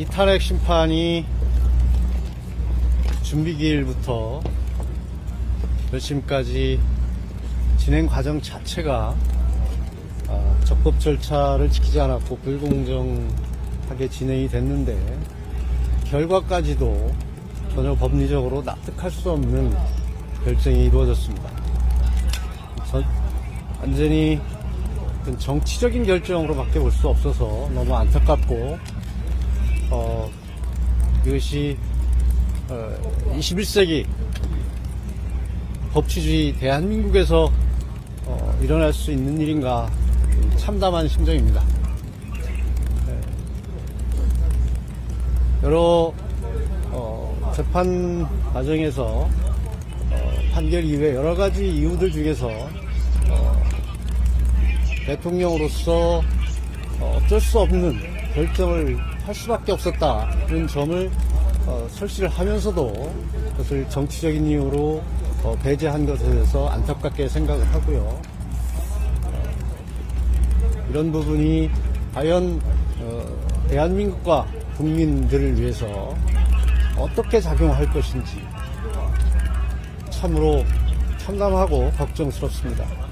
이 탄핵 심판이 준비 기일부터 결심까지 진행 과정 자체가 아, 적법 절차를 지키지 않았고 불공정하게 진행이 됐는데 결과까지도 전혀 법리적으로 납득할 수 없는 결정이 이루어졌습니다. 전- 완전히 정치적인 결정으로밖에 볼 수 없어서 너무 안타깝고 어, 이것이 어, 21세기 법치주의 대한민국에서 어, 일어날 수 있는 일인가 참담한 심정입니다. 네. 여러 어, 재판 과정에서 어, 판결 이후에 여러 가지 이유들 중에서 어, 대통령으로서 어, 어쩔 수 없는 결정을 할 수밖에 없었다 이런 점을 어, 설치를 하면서도 그것을 정치적인 이유로 어, 배제한 것에 대해서 안타깝게 생각을 하고요. 어, 이런 부분이 과연 어, 대한민국과 국민들을 위해서 어떻게 작용할 것인지 참으로 참담하고 걱정스럽습니다.